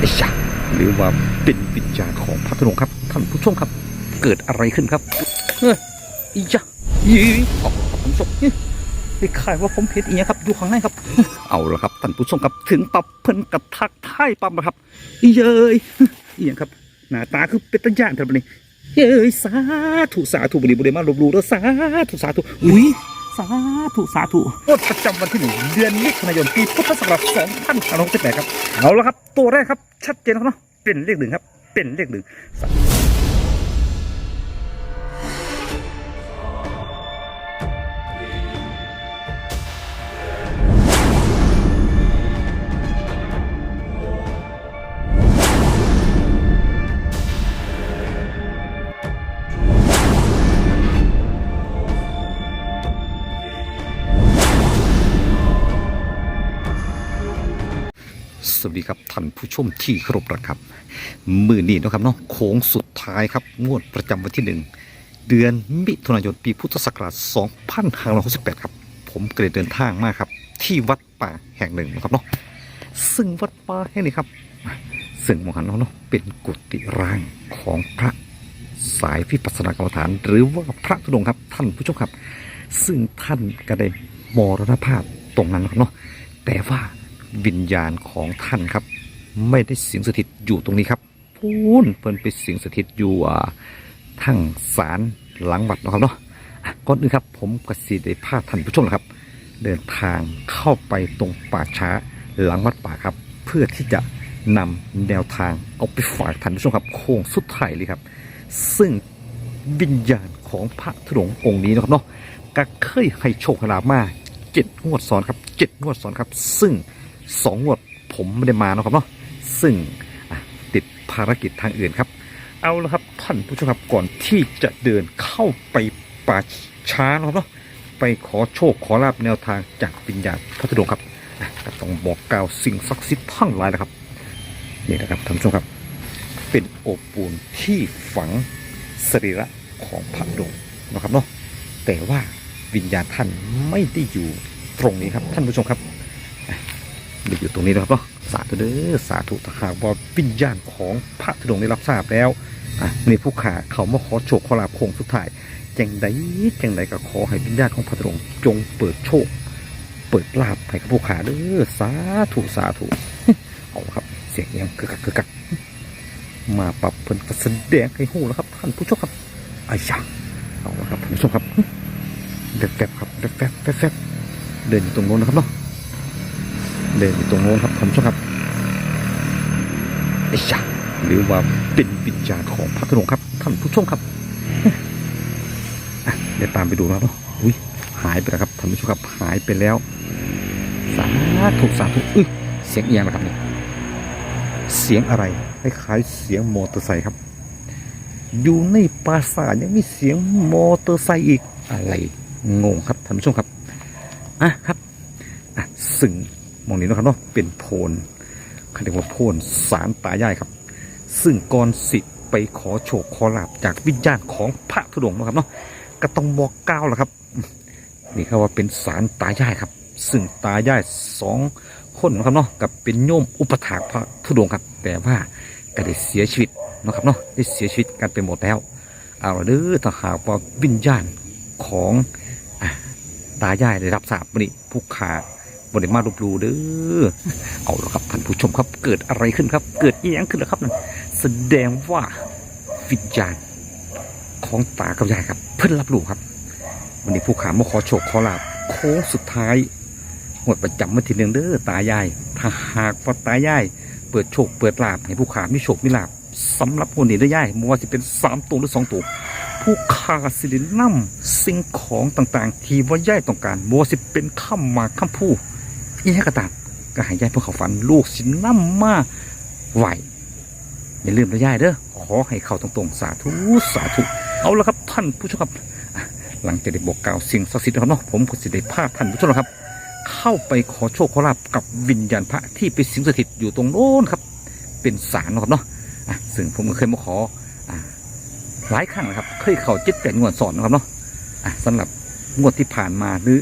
ไอ้ชะหรือว่าเป็นวิญญาณของพระธุดงครับท่านผู้ชมครับ เกิดอะไรขึ้นครับเฮ้ยอีจ้ะยี่ออกครับท่านผู้ชมเฮ้ยไปขายว่าผมเพชรอีกครับอยู่ข้างในครับ เอาละครับท่านผู้ชมครับถึงปับเพิ่นกระทักท้ายปั๊มนะครับอีเย้ยอีหยังครับหน้าตาคือเป็นตะย่านท่านผู้นี้เย้ยสาธุสาธุบริบริมาลบลู่แล้วสาธุสาธุอุ้ยาธุสาธุงวดประจำวันที่หนึ่งเดือนมิถุนายนปีพุทธศักราช2568ครับเอาละครับ ตัวแรกครับชัดเจนแล้วเนาะเป็นเลขหนึ่งครับ เป็นเลขหนึ่ง วัสดีครับท่านผู้ชมที่เคารพรักครับ มือนี้นะครับเนาะโค้งสุดท้ายครับงวดประจำวันที่หนึ่งเดือนมิถุนายนปีพุทธศักราช2568ครับ ผมก็เลยเดินทางมาครับ ที่วัดป่าแห่งหนึ่งนะครับเนาะซึ่งวัดป่าแห่งนี้ครับ ซึ่งมองหันเนาะเนาะเป็นกุฏิร้างของพระสายวิปัสสนากรรมฐาน หรือว่าพระธุดงค์ครับ ท่านผู้ชมครับ ซึ่งท่านก็ได้มรณภาพตรงนั้นนะครับเนาะแต่ว่า วิญญาณของท่านครับ ไม่ได้สิงสถิตอยู่ตรงนี้ครับพูนเพิ่นไปสิงสถิตอยู่ทั้งศาลหลังวัดนะครับเนาะก่อนอื่นครับ ผมกสิได้พาท่านผู้ชมครับ เดินทางเข้าไปตรงป่าช้าหลังวัดป่าครับ เพื่อที่จะนำแนวทางเอาไปฝากท่านผู้ชมครับ โค้งสุดท้ายเลยครับ ซึ่งวิญญาณของพระธุงองค์นี้นะครับเนาะก็เคยให้โชคให้ลาบมาเจ็ดงวดซ้อนครับเจ็ดงวดซ้อนครับ ซึ่ง สองงวดผมไม่ได้มาเนาะครับเนาะซึ่งติดภารกิจทางอื่นครับ เอาละครับท่านผู้ชมครับก่อนที่จะเดินเข้าไปป่าช้านะครับเนาะไปขอโชคขอลาบแนวทางจากวิญญาณพระธุดงครับต้องบอกกล่าวสิ่งศักดิ์สิทธิ์ทั้งหลายนะครับนี่นะครับท่านผู้ชมครับ เป็นโอปูนที่ฝังสรีระของพระดงนะครับเนาะแต่ว่าวิญญาณท่านไม่ได้อยู่ตรงนี้ครับท่านผู้ชมครับ ได้อยู่ตรงนี้นะครับเนาะสาธุเด้อสาธุถ้าหากว่าวิญญาณของพระธุดงค์ได้รับทราบแล้วอะในผู้ขาเขามาขอโชคขอลาภโค้งสุดท้ายจังใดจังใดก็ขอให้วิญญาณของพระธุดงค์จงเปิดโชค เปิดลาภให้กับผู้ขาเด้อสาธุสาธุเอาละครับ เสียงยังกึกกักกึกกักมาปรับเพิ่นก็แสดงให้หูแล้วครับ ท่านผู้ชมครับอายาเอาละครับท่านผู้ชมครับแฟบๆครับแฟบๆแฟบๆเดินอยู่ตรงโน้นนะครับเนาะ เดินอยู่ตรงโน้นครับท่านผู้ชมครับไอ้ชะหรือว่าเป็นวิญญาณของพระธุดงครับท่านผู้ชมครับเดี๋ยวตามไปดูนะครับอุ้ยหายไปแล้วครับท่านผู้ชมครับหายไปแล้ว สาธุสาธุอุ้ยเสียงเอียงนะครับนี่เสียงอะไรคล้ายเสียงมอเตอร์ไซค์ครับ อยู่ในปราสาทยังมีเสียงมอเตอร์ไซค์อีกอะไรงงครับท่านผู้ชมครับอะครับอะซึ่ง มองนี้นะครับเนาะเป็นโพนเขาเรียกว่าโพนสารตายายครับ ซึ่งก่อนสิไปขอโชคขอลาบจากวิญญาณของพระธุดงค์นะครับเนาะก็ต้องบอกกล่าวแหละครับ นี่เขาว่าเป็นสารตายายครับ ซึ่งตายายสองคนนะครับเนาะกับเป็นโยมอุปถากพระธุดงค์ครับ แต่ว่าก็ได้เสียชีวิตนะครับเนาะได้เสียชีวิตกันไปหมดแล้วเอาละเด้อถ้าหากว่าวิญญาณของอตายายได้รับทราบนนี้ผู้ขา บริมาลบลูเด้อเอาละครับท่านผู้ชมครับเกิดอะไรขึ้นครับ เกิดอียังขึ้นแล้วครับนั่นแสดงว่าวิญญาณของตากับยายครับ เพิ่นรับรู้ครับ วันนี้ผู้ขามาขอโชคขอลาบโค้งสุดท้ายหมดประจำมาทีหนึ่งเด้อตายาย ถ้าหากว่าตายายเปิดโชคเปิดลาบให้ผู้ขามีโชคมีลาบสำหรับคนนี้ได้อยายม่ว่าจะเป็นสามตัวหรือสองตัวผู้ขาสิรินำสิ่งของต่างๆ ที่ว่าย่ายต้องการบ่ว่าสิเป็นข้ามมาข้ามผู้ อีหยังก็ตามก็ห้ย่ายเพื่อเขาฝันลูกสินำมาไหวอย่าลืมนะยายเด้อขอให้เขาตรงๆสาธุสาธุเอาละครับท่านผู้ชมครับ หลังจากได้บอกกล่าวสิ่งศักดิ์สิทธิ์นะครับเนาะผมก็สิได้พาท่านผู้ชมครับ เข้าไปขอโชคขอลาบกับวิญญาณพระที่ไปสิงสถิตอยู่ตรงโน้นครับ เป็นศาลนะครับเนาะซึ่งผมก็เคยมาขอหลายครั้งนะครับ เคยเข้าจ็ดแปดงวดสอนนะครับเนาะอะสำหรับงวดที่ผ่านมาหรือ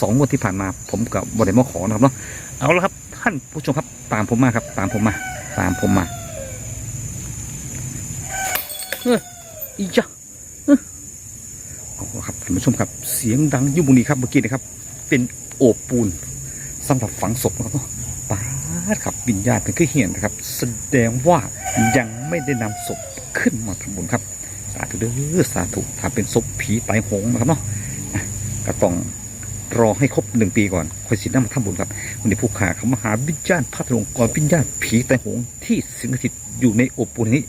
สองงวดที่ผ่านมา ผมกับบริมาขอนะครับเนาะเอาละครับ ท่านผู้ชมครับ ตามผมมาครับ ตามผมมา ตามผมมาเฮ้ยอีจ้ะเออเอาละครับท่านผู้ชมครับ เสียงดังยุ่บุนีครับเมื่อกี้นะครับ เป็นโอบปูนสำหรับฝังศพนะครับเนาะป้าดครับวิญญาณเป็นคือเหียนนะครับ แสดงว่ายังไม่ได้นำศพขึ้นมาทำบุญครับ สาธุเด้อสาธุถ้าเป็นศพผีตายโหงนะครับเนาะอะก็ต้อง รอให้ครบหนึ่งปีก่อนค่อยสินำมาทำบุญครับวันนี้ผู้ขาเขามาหาวิญญาณพัทลงก่อนวิญญาณผีแตายโหงที่สิงสถิตอยู่ในอบปูนนี้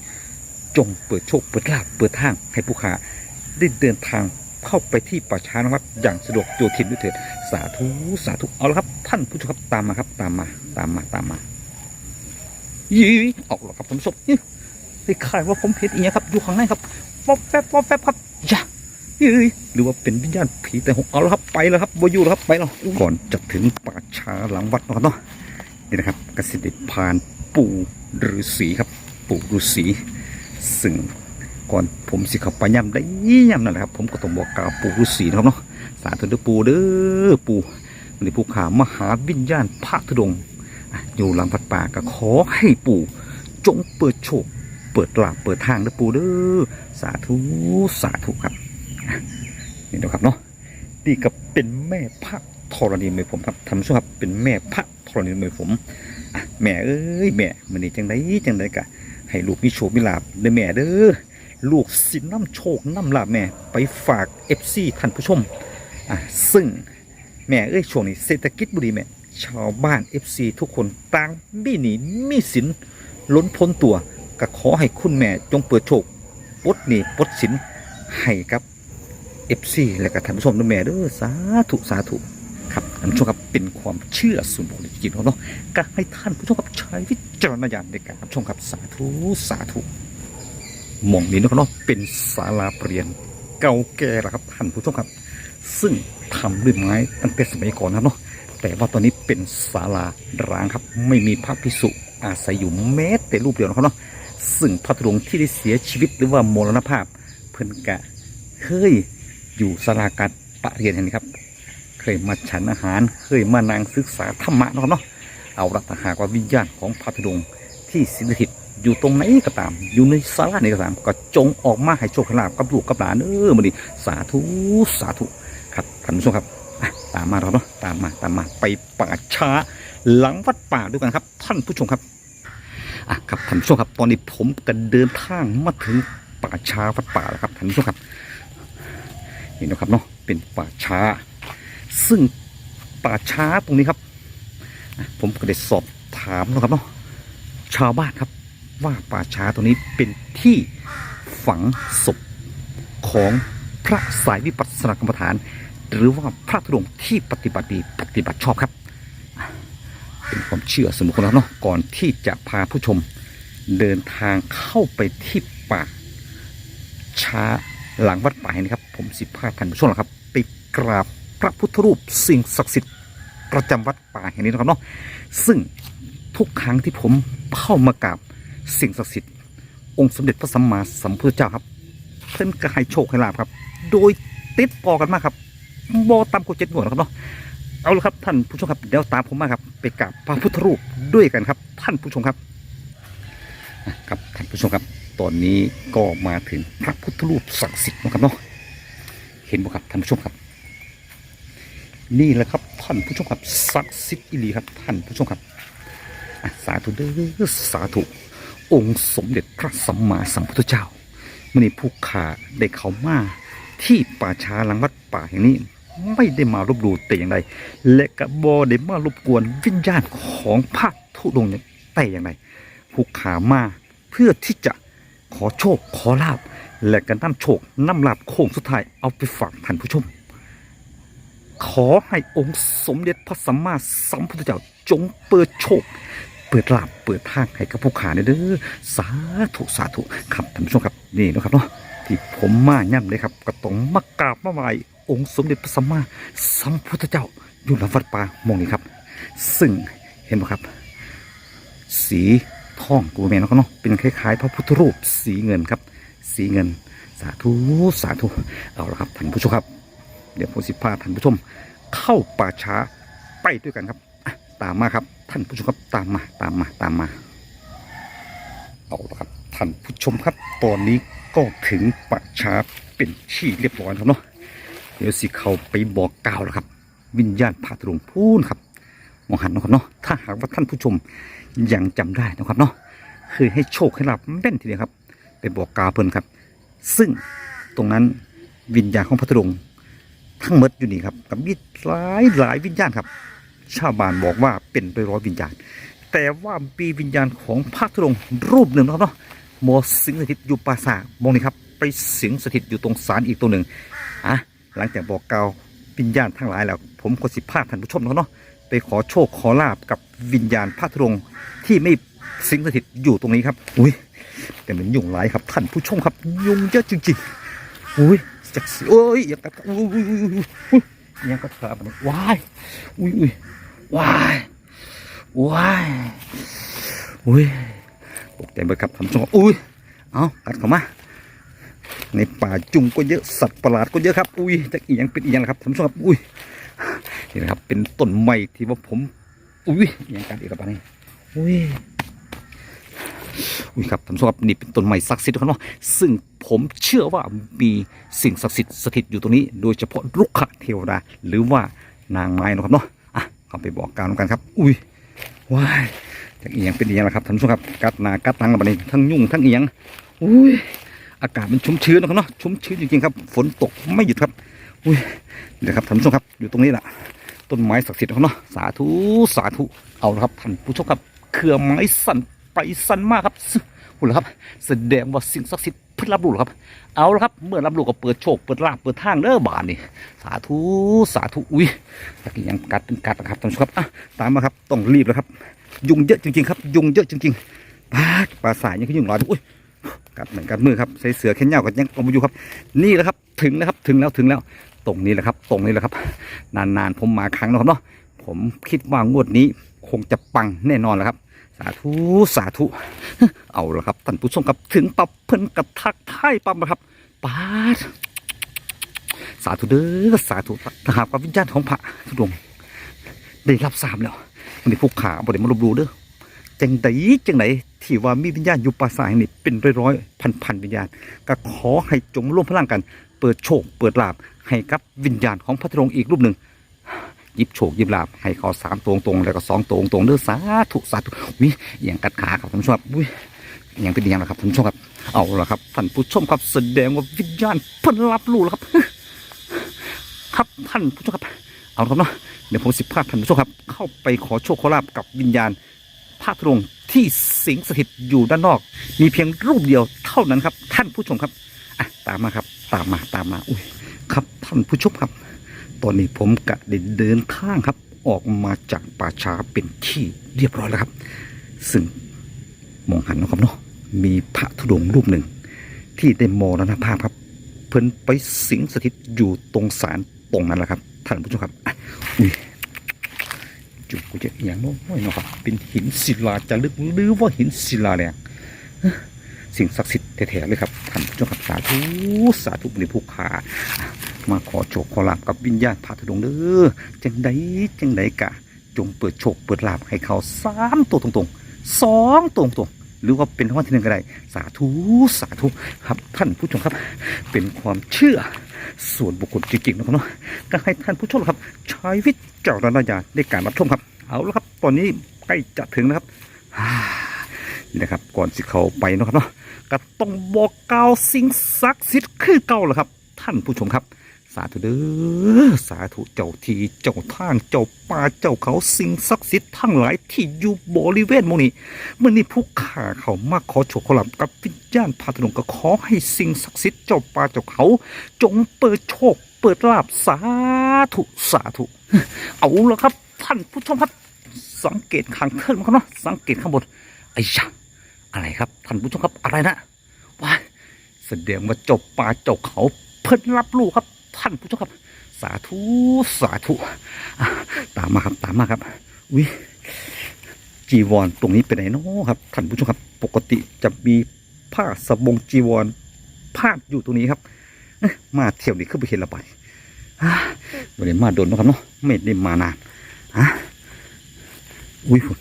จงเปิดโชคเปิดลาภเปิดทาง ให้ผู้ขาได้เดินทางเข้าไปที่ป่าช้านะครับอย่างสะดวกโยทินด้วยเถิดสาธุสาธุเอาละครับ ท่านผู้ชมครับตามมาครับ ตามมาตามมาตามมายี่เอาละครับท่านผู้ชมนี่ได้ข่ายว่าผมเห็นอีกครับอยู่ข้างในครับฟอบแฟบฟอบแฟบครับอย่า หรือว่าเป็นวิญญาณผีแต่หกเอาละครับไปแล้วครับบอยู่แล้วครับไปแล้วก่อนจะถึงป่าช้าหลังวัดนะครับเนาะนี่นะครับกสิเดผ่านปู่ฤาษีครับ ปู่ฤาษีซึ่งก่อนผมสิขับไปย่ำได้ย่ำนั่นแหละครับ ผมก็ต้องบอกกล่าวปู่ฤาษีนะครับเนาะสาธุเด้อปู่เด้อปู่ในภูขามหาวิญญาณพระธุดงอยู่หลังวัดป่าก็ขอให้ปู่จงเปิดโชค เปิดลาภเปิดทางเด้อปู่เด้อสาธุสาธุครับ นี่นะครับเนาะนี่ก็เป็นแม่พระธรณีมือผมครับทำช่วครับเป็นแม่พระธรณีมือผมอะแม่เอ้ยแม่มันนี่จังไดจังไดกะให้ลูกมีโชคมีลาบเด้อแม่เด้อลูกสินน้ำโชคน้ำลาบแม่ไปฝากเอฟซีท่านผู้ชมอะซึ่งแม่เอ้ยช่วงนี้เศรษฐกิจบุรีแม่ชาวบ้านเอฟซีทุกคนต่างมีหนีมีสินล้นพ้นตัวก็ขอให้คุณแม่จงเปิดโชคปดหนี้ปดสินให้กับ เอฟซีและก็ท่านผู้ชมเด้อแม่เด้อสาธุสาธุครับท่านผู้ชมครับเป็นความเชื่อส่วนบุคคลจริงๆเนาะก็ให้ท่านผู้ชมครับใช้วิจารณญาณในการรับชมครับสาธุสาธุมองนี้นะครับเนาะเป็นศาลาเปลี่ยนเก่าแก่ละครับท่านผู้ชมครับ ซึ่งทำด้วยไม้ตั้งแต่สมัยก่อนนะเนาะแต่ว่าตอนนี้เป็นศาลาร้างครับ ไม่มีพระภิกษุอาศัยอยู่แม้แต่รูปเดียวนะครับเนาะซึ่งพระธุดงค์ที่ได้เสียชีวิตหรือว่ามรณภาพ เพิ่นกะเคย อยู่ศาลาการประเรียนแห่งนี้ครับ เคยมาฉันอาหาร เคยมานางศึกษาธรรมะนะครับเนาะ เอาละถ้าหากว่าวิญญาณของพระธุดงค์ที่สิงสถิตอยู่ตรงไหนก็ตาม อยู่ในศาลาไหนก็ตาม ก็จงออกมาให้โชคลาภกับลูกกับหลานเออมาดิสาธุสาธุครับท่านผู้ชมครับตามมาเราเนาะตามมาตามมาไปป่าช้าหลังวัดป่าด้วยกันครับ ท่านผู้ชมครับอะครับท่านผู้ชมครับ ตอนนี้ผมก็เดินทางมาถึงป่าช้าวัดป่าแล้วครับท่านผู้ชมครับ นี่นะครับเนาะเป็นป่าช้า ซึ่งป่าช้าตรงนี้ครับ ผมก็ได้สอบถามนะครับเนาะชาวบ้านครับว่าป่าช้าตรงนี้เป็นที่ฝังศพของพระสายวิปัสสนากรรมฐาน หรือว่าพระธุดงค์ที่ปฏิบัติดีปฏิบัติชอบครับเป็นความเชื่อส่วนบุคคลแล้วเนาะก่อนที่จะพาผู้ชมเดินทางเข้าไปที่ป่าช้า หลังวัดป่าแห่งนี้ครับ ผมสิพาท่านผู้ชมนะครับไปกราบพระพุทธรูปสิ่งศักดิ์สิทธิ์ประจำวัดป่าแห่งนี้นะครับเนาะซึ่งทุกครั้งที่ผมเข้ามากราบสิ่งศักดิ์สิทธิ์องค์สมเด็จพระสัมมาสัมพุทธเจ้าครับ เพิ่นก็ให้โชคให้ลาบครับ โดยติดต่อกันมากครับบอตามกฎเจ็ดหน่วยนะครับเนาะเอาละครับท่านผู้ชมครับเดี๋ยวตามผมมาครับไปกราบพระพุทธรูปด้วยกันครับ ท่านผู้ชมครับครับท่านผู้ชมครับ ตอนนี้ก็มาถึงพระพุทธรูปศักดิ์สิทธิ์นะครับเนาะเห็นบ่ครับท่านผู้ชมครับ นี่แหละครับท่านผู้ชมครับศักดิ์สิทธิ์อิลีครับท่านผู้ชมครับสาธุเด้อสาธุองค์สมเด็จพระสัมมาสัมพุทธเจ้ามื่อนี้ผู้ขาได้เข้ามาที่ป่าช้าหลังวัดป่าแห่งนี้ไม่ได้มารบหลู่แต่อย่างใดและกระบอได้มารบกวนวิญญาณของพระธุดงค์เนี่ยแต่อย่างใดผู้ขามาเพื่อที่จะ ขอโชค ขอลาบ และก็นำโชคนำลาบโค้งสุดท้ายเอาไปฝากท่านผู้ชม ขอให้องค์สมเด็จพระสัมมาสัมพุทธเจ้าจงเปิดโชค เปิดลาบเปิดทางให้กับผู้ขาเนี่ยเด้อสาธุสาธุครับท่านผู้ชมครับนี่นะครับเนาะที่ผมมาย่ำเลยครับก็ต้องมากราบมาไหว้องค์สมเด็จพระสัมมาสัมพุทธเจ้าอยู่หลังวัดป่ามองนี้ครับ ซึ่งเห็นไหมครับ สี ทองกูแม่นเขาเนาะเป็นคล้ายๆ พระพุทธรูปสีเงินครับ สีเงิน สาธุสาธุเอาละครับท่านผู้ชมครับ เดี๋ยวผมสิพาท่านผู้ชม เข้าป่าช้าไปด้วยกันครับตามมาครับ ท่านผู้ชมครับตามมาตามมาตามมาเอาละครับท่านผู้ชมครับ ตอนนี้ก็ถึงป่าช้าเป็นที่เรียบร้อยแล้วเนาะเดี๋ยวสิเขาไปบอกกล่าวแล้วครับ วิญญาณพาตรงพูนครับมองหันนะครับเนาะถ้าหากว่าท่านผู้ชม ยังจำได้นะครับเนาะเคยให้โชคให้ลาบแม่นทีเดียวครับไปบอกกาเพิ่นครับ ซึ่งตรงนั้นวิญญาณของพระธุดงค์ทั้งหมดอยู่นี่ครับกับมีหลายหลายวิญญาณครับ ชาวบ้านบอกว่าเป็นไปร้อยวิญญาณ แต่ว่ามีวิญญาณของพระธุดงค์รูปหนึ่งนะครับเนาะมอสิงสถิตอยู่ปราสาทมองนี่ครับไปสิงสถิตอยู่ตรงศาลอีกตัวหนึ่งอะหลังจากบอกกล่าววิญญาณทั้งหลายแล้ว ผมก็สิพาท่านผู้ชมนะเนาะ ไปขอโชคขอลาบกับวิญญาณพระธุดงที่ไม่สิงสถิตอยู่ตรงนี้ครับ อุ้ยแต่เหมันยุ่งหลายครับท่านผู้ชมครับ ยุ่งเยอะจริงๆอุ้ยจักสิโอ้ยอย่ากัดอุ้ยอุ้ยอุ้ยอุ้ยอุ้ยยังกัดขามันว้ายอุ้ยอุ้ยว้ายว้ายอุ้ยตกใจไปครับท่านผู้ชมครับอุ้ยเอากัดเข้ามาในป่าจุงก็เยอะสัตว์ประหลาดก็เยอะครับ อุ้ยจะอีหยังเป็นอีหยังล่ะครับท่านผู้ชมครับอุ้ย นี่นะครับ เป็นต้นไม้ที่ว่าผม อุ้ยอีหยังกัดอีกแล้วปะนี่อุ้ยอุ้ยครับท่านผู้ชมครับนี่เป็นต้นไม้ศักดิ์สิทธิ์ครับเนาะซึ่งผมเชื่อว่ามีสิ่งศักดิ์สิทธิ์สถิตอยู่ตรงนี้ โดยเฉพาะลุกขเทวดาหรือว่านางไม้นะครับเนาะอะเข้าไปบอกกล่าวกันครับ อุ้ยว้ายจากเอียงเป็นเอียงแล้วครับท่านผู้ชมครับกัดหนากัดหลังแล้วบัดนี้ทั้งยุ่งทั้งเอียงอุ้ยอากาศมันชุ่มชื้นนะครับเนาะชุ่มชื้นจริงๆครับ ฝนตกไม่หยุดครับอุ้ยเดี๋ยวครับท่านผู้ชมครับอยู่ตรงนี้แหละ ต้นไม้ศักดิ์สิทธิ์นะครับเนาะสาธุสาธุเอาละครับท่านผู้ชมครับเครือไม้สั่นไปสั้นมากครับซึหุ่นละครับ แสดงว่าสิ่งศักดิ์สิทธิ์เพิ่งรับรู้ครับ เอาละครับ เมื่อรับรู้ก็เปิดโชคเปิดลาภเปิดทางเด้อบานนี่สาธุสาธุอุ้ยตะกี้ยังกัดเป็นกัดนะครับท่านผู้ชมครับอะตามมาครับต้องรีบแล้วครับ ยุงเยอะจริงๆครับ ยุงเยอะจริงๆปาปลาสายยังก็ยุงลอยอุ้ยกัดเหมือนกัดมือครับใส่เสือแขนยาวกันยังเอามาอยู่ครับ นี่แหละครับ ถึงแล้วครับถึงแล้วถึงแล้ว ตรงนี้แหละครับ ตรงนี้แหละครับ นานๆผมมาครั้งนะครับเนาะผมคิดว่างวดนี้คงจะปังแน่นอนแล้วครับ สาธุสาธุเอาละครับท่านผู้ชมครับถึงปับเพิ่นกับทักท้ายปั๊มนะครับปาดสาธุเด้อสาธุถ้าหากว่าวิญญาณของพระทุดงได้รับสามแล้ววันนี้พวกขาบ่ได้มาลบหลู่เด้อจังใดจังไหนที่ว่ามีวิญญาณอยู่ป่าสายนี่เป็นร้อยๆพันๆวิญญาณ ก็ขอให้จงร่วมพลังกัน เปิดโชค เปิดลาบ ให้กับวิญญาณของพระธงอีกรูปหนึ่งยิบโฉกยิบลาบให้เขาสามตรงตรงแล้วก็สองตรงตรงเด้อสาธุสาธุวิอย่างกัดขาครับท่านผู้ชมครับวิอย่างเป็นอย่างนะครับท่านผู้ชมครับ เอาละครับท่านผู้ชมครับแสดงว่าวิญญาณเพิ่นรับรู้แล้วครับ ครับท่านผู้ชมครับ เอาละครับเนาะเดี๋ยวผมสิบพาท่านผู้ชมครับ เข้าไปขอโชคขอลาบกับวิญญาณพระธงที่สิงสถิตอยู่ด้านนอก มีเพียงรูปเดียวเท่านั้นครับ ท่านผู้ชมครับอะตามมาครับ ตามมาตามมาอุ้ยครับ ท่านผู้ชมครับ ตอนนี้ผมกะได้เดินทางครับ ออกมาจากป่าช้าเป็นที่เรียบร้อยแล้วครับ ซึ่งมองหันนะครับเนาะมีพระธุดงค์รูปหนึ่ง ที่ได้มรณภาพครับ เพิ่นไปสิงสถิตอยู่ตรงศาลตรงนั้นแหละครับท่านผู้ชมครับอุ้ยจุกกูจะอย่างน้อยเนาะครับ เป็นหินศิลาจะลึกหรือว่าหินศิลาแรงสิ่งศักดิ์สิทธิ์แท้ๆเลยครับท่านผู้ชมครับสาธุสาธุในผู้ขา มาขอโชคขอลาบกับวิญญาณพระธุดงค์เด้อจังใดจังใดกะ จงเปิดโชคเปิดลาบให้เขาสามตัวตรงๆสองตรงๆหรือว่าเป็นรางวัลที่หนึ่งก็ได้สาธุสาธุครับท่านผู้ชมครับ เป็นความเชื่อส่วนบุคคลจริงๆนะครับเนาะก็ให้ท่านผู้ชมครับ ใช้วิจารณญาณในการรับชมครับ เอาละครับ ตอนนี้ใกล้จะถึงแล้วครับนี่นะครับก่อนสิเขาไปนะครับเนาะก็ต้องบอกกล่าวสิ่งศักดิ์สิทธิ์คือเก่าแหละครับ ท่านผู้ชมครับ สาธุเด้อสาธุเจ้าที่เจ้าทางเจ้าป่าเจ้าเขาสิ่งศักดิ์สิทธิ์ทั้งหลายที่อยู่บริเวณมองนี้เมื่อนี้ผู้ข่าเขามาขอโชคขอลาบกับวิญญาณพาธนงก็ขอให้สิ่งศักดิ์สิทธิ์เจ้าป่าเจ้าเขา จงเปิดโชค เปิดลาบสาธุสาธุเอาละครับ ท่านผู้ชมครับสังเกตข้างเทิงมั้งครับเนาะสังเกตข้างบนไอ้ยะอะไรครับท่านผู้ชมครับอะไรนะว้าแสดงว่าเจ้าป่าเจ้าเขาเพิ่นรับรู้ครับ ท่านผู้ชมครับ สาธุสาธุตามมาครับตามมาครับวิจีวรตรงนี้เป็นไหนเนาะครับท่านผู้ชมครับ ปกติจะมีผ้าสบงจีวรพาดอยู่ตรงนี้ครับมาเที่ยวนี้ขึ้นไปเห็นละไปวันนี้มาโดนนะครับเนาะไม่ได้มานานอะอุ้ยคุณ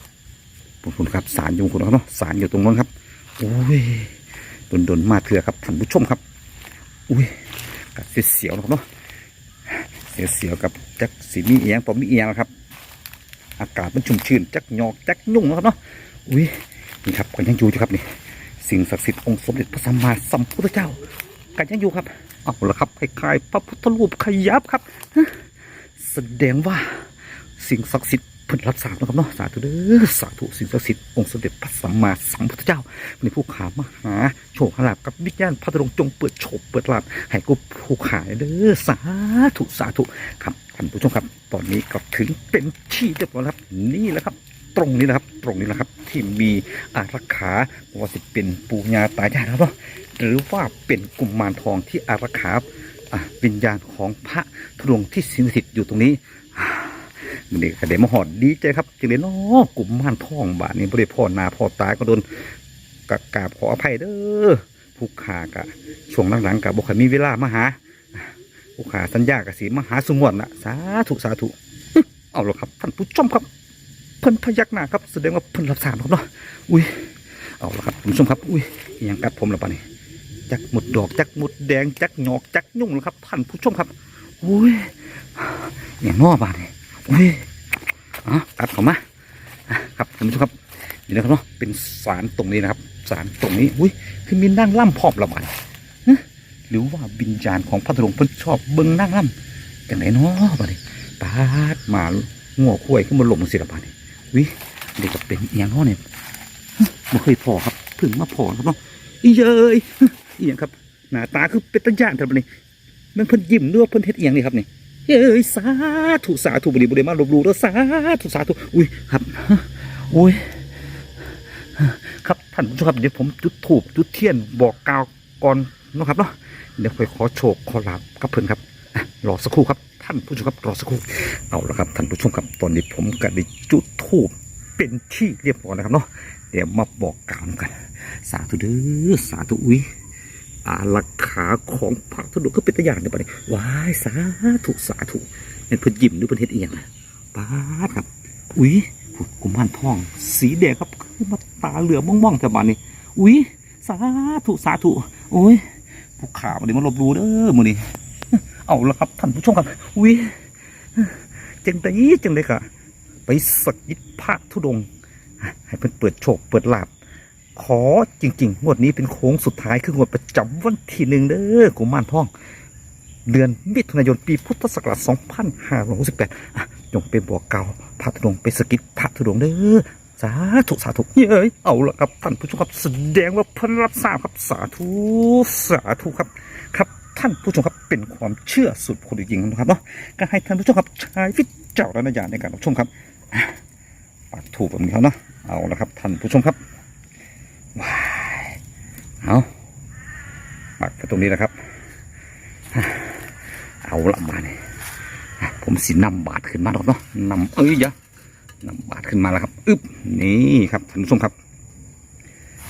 คุณครับสารอยู่คุณครับเนาะสารอยู่ตรงนั้นครับอุ้ยโดนโดนมาเถื่อครับท่านผู้ชมครับ อุ้ย กัดเสียวๆนะครับเนาะเสียวๆกับจักสีมีเอียงปอมีเอียงนะครับ อากาศมันชุ่มชื้นจักหยอกจักยุ่งนะครับเนาะอุ้ยนี่ครับกันยังอยู่อยู่ครับนี่สิ่งศักดิ์สิทธิ์องค์สมเด็จพระสัมมาสัมพุทธเจ้ากันยังอยู่ครับเอาละครับคล้ายๆพระพุทธรูปขยับครับแสดงว่าสิ่งศักดิ์สิทธิ์ พิ่นรับสารนะครับเนาะสาธุเด้อสาธุสิ่งศักดิ์สิทธิ์องค์สมเด็จพระสัมมาสัมพุทธเจ้าในผู้ขามหาโชคลาภกับวิญญาณพระธรงจงเปิดโฉบเปิดลาภให้กูผู้ขายเด้อสาธุสาธุครับท่านผู้ชมครับ ตอนนี้ก็ถึงเป็นที่เรียบร้อยแล้วครับนี่แหละครับตรงนี้นะครับ ตรงนี้แหละครับที่มีอารักขาว่าจะเป็นปูญาตายายนะครับเนาะหรือว่าเป็นกุมมารทองที่อารักขาอวิญญาณของพระธุดงที่สิงสถิตอยู่ตรงนี้ มันนี่กระเดมาหอดดีใจครับจึงเลยเนาะกุมม่ารทองบาทนี้บริพ่อนาพ่อตายก็โดนกกาบขออภัยเด้อผู้ขากะช่วงหลังๆกับบุคมีเวลามาหาผู้ขาสัญญากับสีมาหาสุงวนละสาธุสาธุเอาละครับท่านผู้ชมครับ เพิ่นพยักหน้าครับแสดงว่าเพิ่นรับสารครับเนาะอุ้ยเอาละครับผู้ชมครับ อุ้ยอิหยังกัดผมล้วปะนี่จักหมดดอกจักหมดแดงจักหยอกจักยุ่งแล้วครับท่านผู้ชมครับอุ้ยอย่างนอบาดนี่ย อะกัดเข้ามาครับท่านผู้ชมครับนี่นะครับเนาะเป็นสารตรงนี้นะครับ สารตรงนี้อุ้ยคือมีนั่งล่ำพร้อมละบาดฮะหรือว่าวิญญาณของพระธุดงค์เพิ่นชอบเบิ่งนั่งล่ำจังไหนเนาะบาดนี่ปาดมางัวคุ้ยขึ้นมาหลงสิละบาดนี่วิเด็กก็เป็นเอียงเนาะเนี่ยฮะบ่เคยพอครับเพิ่งมาพอครับเนาะอีเยยฮะเอียงครับหน้าตาคือเป็นตะย่านแต่บัดนี้มันเพิ่นยิ้มหรือว่าเพิ่นเฮ็ดเอียงนี่ครับนี่ เย้ยสาธุสาธุบ่ได้บ่ได้มาลบหลู่เด้อสาธุสาธุอุ้ยครับอุ้ยครับท่านผู้ชมครับเดี๋ยวผมจุดธูปจุดเทียนบอกกล่าวก่อนนะครับเนาะเดี๋ยวค่อยขอโชคขอลาบกับเพิ่อนครับอะรอสักครู่ครับท่านผู้ชมครับรอสักครู่เอาละครับท่านผู้ชมครับตอนนี้ผมก็ได้จุดธูปเป็นที่เรียบร้อยนะครับเนาะเดี๋ยวมาบอกกล่าวกัน สาธุเด้อสาธุอุ้ย อาลักขาของพระธุดงค์ก็เป็นตัวอย่างเดี๋ยวไปเลยว้ายสาธุสาธุเป็นเพิ่นยิ้มหรือเพิ่นเฮ็ดเอียงนะป้าครับ อุ้ยผุดกุมารทอง สีแดงครับคือมาตาเหลือม่องๆแต่บานนี้อุ้ยสาธุสาธุโอ้ยผู้ข่าวันนี้มาลบหลูเด้อมือนี้เอาละครับท่านผู้ชมครับอุ้ยจังไดจังไดกะไปสักยิดพระธุดงค์ให้เพิ่นเปิดโชคเปิดลาบ ขอจริง ๆ งวดนี้เป็นโค้งสุดท้ายคืองวดประจำวันที่หนึ่งเด้อกุมารทอง เดือนมิถุนายนปีพุทธศักราช2568อะจงเป็นบอกเก่าพระธุดงไปสกิดพระธุดงเด้อสาธุสาธุเย้ยเอาละครับท่านผู้ชมครับแสดงว่าพิ่นรับทราบครับสาธุสาธุครับครับท่านผู้ชมครับเป็นความเชื่อสุดคนจริงนะครับเนาะก็ให้ท่านผู้ชมครับใช้วิจารณญาณในการรับชมครับปักถูกแบบนี้เขาเนาะเอาละครับท่านผู้ชมครับ ว้ายเอาปักไปตรงนี้นะครับเอาละมาเนี่ยผมสินำบาทขึ้นมาแล้วเนาะนำเอ้ยยะนำบาทขึ้นมาแล้วครับอึบนี่ครับท่านผู้ชมครับ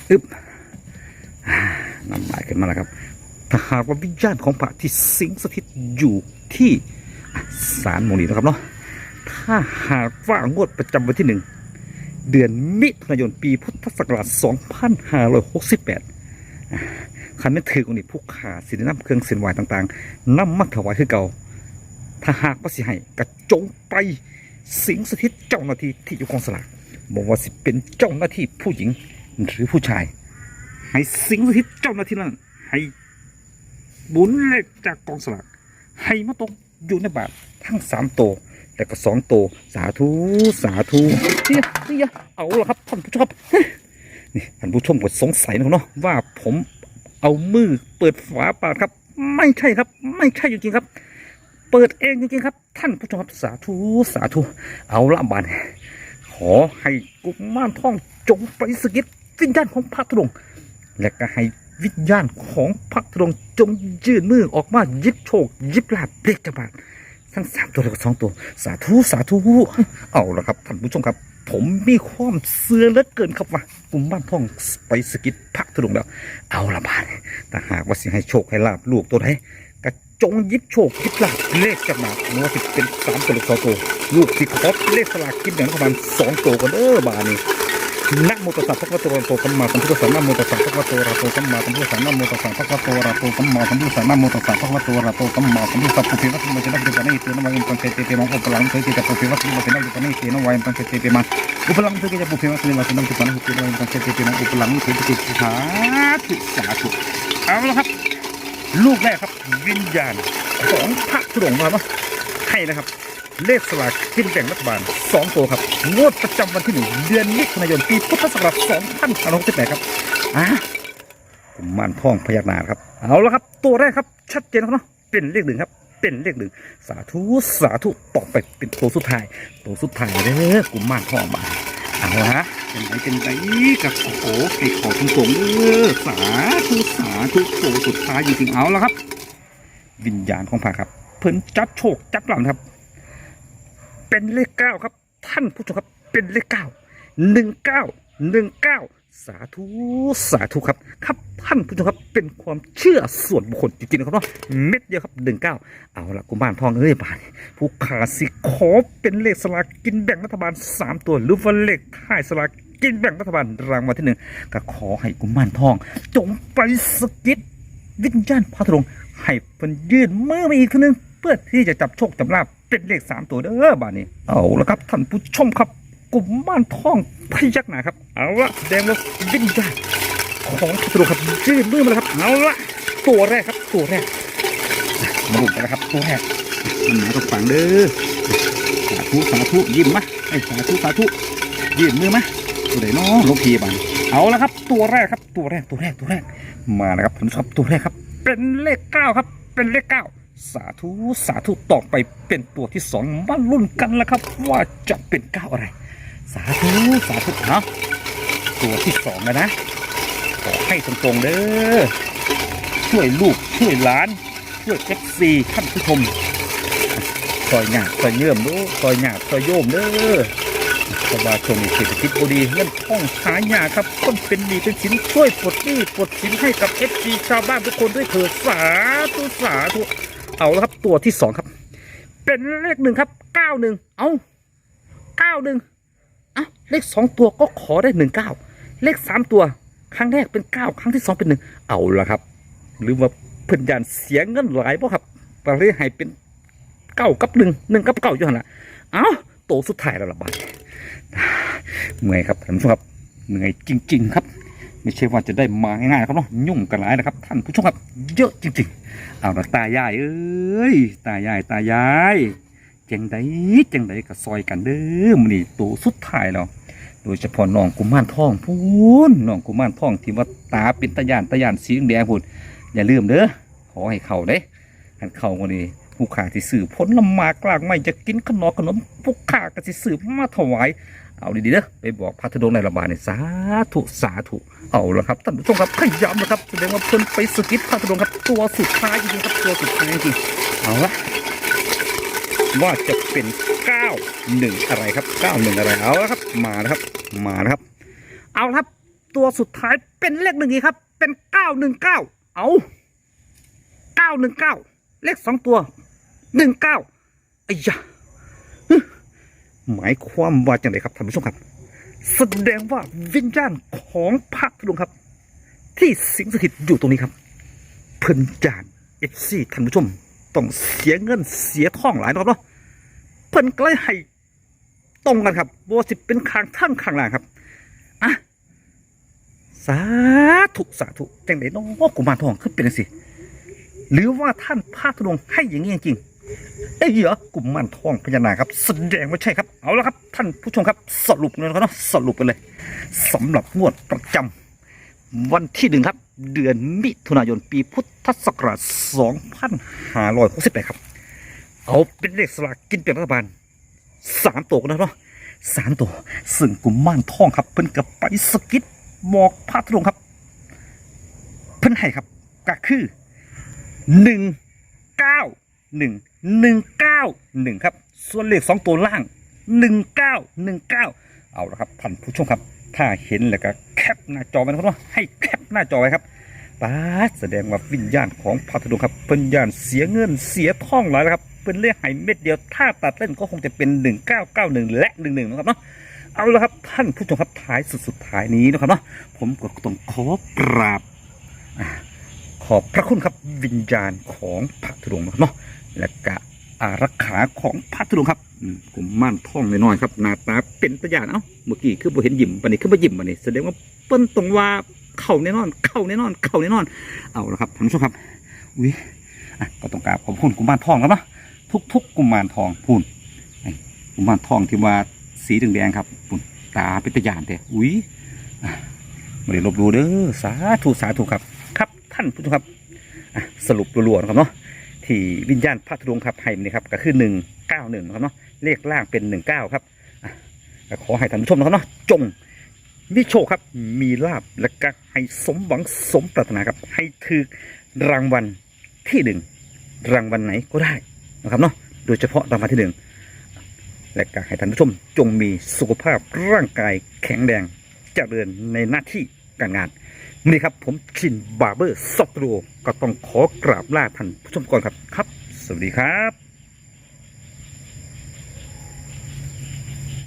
อึบอ่านำบาทขึ้นมาแล้วครับถ้าหากว่าวิญญาณของพระที่สิงสถิตอยู่ที่ศาลโมนีนะครับเนาะถ้าหากว่างวดประจำวันที่หนึ่ง เดือนมิถุนายนปีพุทธศักราช 2568อ่าคันนั้นถือองค์นี้ผู้ขาสินน้ำเครื่องเส้นไหวต่างๆนำมาถวายคือเก่า ถ้าหากว่าสิให้กระจงไปสิงสถิตเจ้าหน้าที่ที่อยู่กองสลากบอกว่าสิเป็นเจ้าหน้าที่ผู้หญิงหรือผู้ชาย ให้สิงสถิตเจ้าหน้าที่นั้น ให้บุญเลขจากกองสลากให้มาตกอยู่ในบาททั้งสามโตว แต่ก็สองโตวสาธุสาธุเนี่ยเนี่ยเอาละครับท่านผู้ชมเฮ้ยนี่ท่านผู้ชมก็สงสัยนะครับเนาะว่าผมเอามือเปิดฝาปาดครับ ไม่ใช่ครับ ไม่ใช่จริงๆครับ เปิดเองจริงๆครับ ท่านผู้ชมครับสาธุสาธุเอาละบานขอให้กุมารทองจงไปสกิดวิญญาณของพระธุดงค์และก็ให้วิญญาณของพระธุดงค์จงยื่นมือออกมาหยิบโชคหยิบลาบเด็กจังหวัด ทั้งสามตัวและก็สองตัว สาธุสาธุเอาละครับท่านผู้ชมครับ ผมมีความเสื่อเหลือเกินครับว่ากลุ่มบ้านท่องไปสกิดพระธุดงแล้ว เอาละบาดแต่หากว่าสิให้โชคให้ลาบลูกตัวไหนก็จงยิบโชคยิบลาบเลขจังหวัดไม่ว่าจะเป็นสามตัวหรือสองตัว ลูกที่ครบเลขสลากกินแบ่งปรัฐบาลสองตัวกันเด้อบาดนี้ นะโมตัสสะภะคะวะโตอะระหะโตสัมมาสัมพุทธัสสะนะโมตัสสะภะคะวะโตอะระหะโตสัมมาสัมพุทธัสสะนะโมตัสสะภะคะวะโตอะระหะโตสัมมาสัมพุทธัสสะนะโมตัสสะภะคะวะโตอะระหะโตสัมมาสัมพุทธัสสะปุเพวัตถุมจจนะเดกะนิเตนะวายัมปังเตเตเตมังอุปลังเตเตจปุเพวัตถุมจจนะเดกะนิเตนะวายัมปังเตเตเตมังอุปลังเตจะปุเพวัตถุมจจนะเดกะนิเตนะวายัมปังเตเตเตมังอุปลังเตเตสาธุสาธุเอาละครับ ลูกแรกครับวิญญาณของพระธุดงค์มาเนาะให้นะครับ เลขสลากกินแบ่งรัฐบาล2ตัวครับงวดประจำวันที่1เดือนมิถุนายนปีพุทธศักราช2568ครับอะกุมารทองพยักหน้าครับ เอาละครับ ตัวแรกครับ ชัดเจนครับเนาะเป็นเลขหนึ่งครับเป็นเลขหนึ่งสาธุสาธุต่อไปเป็นตัวสุดท้าย ตัวสุดท้ายเด้อกุมารทองมาเอาละฮะเป็นไรเป็นไรกับโอ้โหไอ้ขอตรงๆเออสาธุสาธุตัวสุดท้ายจริงๆเอาละครับ วิญญาณของพระครับ เพิ่นจับโชคจับหลังครับ เป็นเลขเก้าครับ ท่านผู้ชมครับเป็นเลขเก้าหนึ่งเก้าหนึ่งเก้าสาธุสาธุครับครับท่านผู้ชมครับเป็นความเชื่อส่วนบุคคลจริงๆนะครับเนาะเม็ดเดียวครับหนึ่งเก้าเอาละกุมารทองเอ้ยบานผู้ขาสิขอเป็นเลขสลากกินแบ่งรัฐบาลสามตัวหรือว่าเลขท้ายสลากกินแบ่งรัฐบาลรางวัลที่หนึ่งก็ขอให้กุมารทอง จงไปสกิดวิญญาณพระธงให้เพิ่นยื่นมือมาอีกทีนึง เพื่อที่จะจับโชคจับลาบ เป็นเลขสามตัวเด้อบ้านนี้ เอาละครับท่านผู้ชมครับ กลุ่มบ้านท่องพยักหนาครับ เอาละแดงว่าวิญญาณของพระธุดงค์ครับยื่นมือมาแล้วครับ เอาละตัวแรกครับ ตัวแรกมาดูกันนะครับ ตัวแรกมันมาตรงฝั่งเด้อสาธุสาธุยิ้มมะไอ้สาธุสาธุยื่นมือมะตัวไหนน้องลงพีบ้านเอาละครับ ตัวแรกครับ ตัวแรกตัวแรกตัวแรกมาแล้วครับผู้ชมครับตัวแรกครับ เป็นเลขเก้าครับ เป็นเลขเก้า สาธุสาธุต่อไปเป็นตัวที่สองมาลุ้นกันแล้วครับ ว่าจะเป็นเก้าอะไร สาธุสาธุเนาะตัวที่สองแล้วนะขอให้ตรงๆเด้อช่วยลูกช่วยหลาน ช่วยเอฟซีท่านผู้ชมซอยหยาดซอยเยื่อมด้อซอยหยาดซอยโยมเด้อสบายชมเศรษฐกิจบดีเงินท่องหายาครับคนเป็นหมีเป็นสินช่วยปลดหนี้ปลดสินให้กับเอฟซีชาวบ้านทุกคนด้วยเถิดสาธุสาธุ เอาแล้วครับตัวที่สองครับ เป็นเลขหนึ่งครับเก้าหนึ่งเอาเก้าหนึ่งอะเลขสองตัวก็ขอได้หนึ่งเก้าเลขสามตัว ครั้งแรกเป็นเก้าครั้งที่สองเป็นหนึ่งเอาละครับ หรือว่าเพิ่นยานเสียเงินหลายบ่ครับปเลยให้เป็นเก้ากับหนึ่งหนึ่งกับเก้าอยู่หันละเอ้าโตสุดท้ายแล้วละบัดเมื่อยครับท่านผู้ชมครับเหนื่อยจริง ๆ ครับไม่ใช่ว่าจะได้มาง่ายๆครับเนาะยุ่งกันหลายนะครับท่านผู้ชมครับเยอะจริง ๆ เอาละตายายเอ้ยตายายตายายจังใดจังใดก็ซอยกันเด้อมื้อนี้โตสุดท้ายแล้วโดยเฉพาะน้องกุมารทองพูนน้องกุมารทองที่ว่าตาเป็นตะยานตะยานสีแดงพูนอย่าลืมเด้อขอให้เข้าเด้หันเข้าวันนี้ผู้ขาที่สื่อผลลำมากลางไม่จะกินขนมขนมผู้ขาก็สิสื่อมาถวาย เอาดีๆเด้อไปบอกพระธุดงในระบาดเนี่ยสาธุสาธุเอาละครับท่านผู้ชมครับขย้ำนะครับแสดงว่าเพิ่นไปสกิดพระธุดงค์ครับตัวสุดท้ายจริงๆครับตัวสุดท้ายจริงเอาละว่าจะเป็นเก้าหนึ่งอะไรครับเก้าหนึ่งอะไรเอาละครับ มาแล้วครับ มาแล้วครับ เอาละครับ ตัวสุดท้ายเป็นเลขหนึ่งอีกครับ เป็นเก้าหนึ่งเก้าเอาเก้าหนึ่งเก้าเลขสองตัวหนึ่งเก้าอ้ยะฮึ หมายความว่าจังไรครับท่านผู้ชมครับ แสดงว่าวิญญาณของพระธุดงค์ครับ ที่สิงสถิตอยู่ตรงนี้ครับเพิ่นจานเอฟซีท่านผู้ชม ต้องเสียเงินเสียทองหลายรอบเนาะเพิ่นก็เลยให้ตรงกันครับบัวสิเป็นข้างท่านข้างล่างครับอะสาธุสาธุจังไดเน้องกุมารทองขึ้นเป็นสิหรือว่าท่านพระธุดงให้อย่างนี้จริง เอ้ยเหรอกุมารทองพญานาคครับ แสดงว่าใช่ครับ เอาละครับ ท่านผู้ชมครับ สรุปเลยนะครับเนาะสรุปกันเลยสำหรับงวดประจำวันที่หนึ่งครับ เดือนมิถุนายนปีพุทธศักราช2568 ครับ เอาเป็นเลขสลากกินแบ่งรัฐบาลสามตัวกันนะเนาะสามตัวซึ่งกุมารทองครับ เพิ่นกับไปสกิดบอกพระธุดงค์ครับ เพิ่นให้ครับก็คือหนึ่งเก้าหนึ่ง หนึ่งเก้าหนึ่งครับ ส่วนเลขสองตัวล่างหนึ่งเก้าหนึ่งเก้าเอาละครับท่านผู้ชมครับ ถ้าเห็นแล้วก็แคปหน้าจอไว้นะครับเนาให้แคปหน้าจอไว้ครับป้าแสดงว่าวิญญาณของพระธุดงค์ครับเป็นญาณเสียเงินเสียท่องหลายแล้วครับเป็นเลขหายเม็ดเดียว ถ้าตัดเล่นก็คงจะเป็น 1991 และ 11 นะครับเนาะเอาละครับท่านผู้ชมครับท้ายสุดสุดท้ายนี้นะครับเนาะผมก็ต้องขอกราบขอบพระคุณครับวิญญาณของพระธุดงค์นะครับเนาะ และก็อารักขาของพระธุงครับอืมผมม่านท่องน้อยๆครับหน้าตาเป็นตะยานเอ้าเมื่อกี้คือบ่เห็นยิ้มบันนี้คือบ่ยิ้มบันนี้แสดงว่าเปิ้นตรงว่าเข้าแน่นอน เข้าแน่นอน เข้าแน่นอน เอาละครับท่านผู้ชมครับอุ้ยอะก็ต้องกราบขอบคุณกุมารทองแล้วเนาะทุกๆกุมารทองพูนกุมารทองที่ว่าสีแดงๆครับปุ่นตาเป็นตะยานแต่อุ้ยไม่ได้ลบหลู่เด้อสาธุสาธุครับ ครับท่านผู้ชมครับสรุปรัวๆนะครับเนาะ ที่วิญญาณพระธุดงค์ครับให้นี่ครับก็คือหนึ่งเก้าหนึ่งครับเนาะเลขล่างเป็นหนึ่งเก้าครับขอให้ท่านผู้ชมนะครับเนาะจงมีโชคครับ มีลาบและก็ให้สมหวังสมปรารถนาครับ ให้ถือรางวัลที่หนึ่งรางวัลไหนก็ได้นะครับเนาะโดยเฉพาะรางวัลที่หนึ่งและก็ให้ท่านผู้ชมจงมีสุขภาพร่างกายแข็งแรงจเจริญในหน้าที่การงาน นี่ครับผมชินบาร์เบอร์ซอฟต์โรก็ต้องขอกราบลาท่านผู้ชมก่อนครับครับ สวัสดีครับ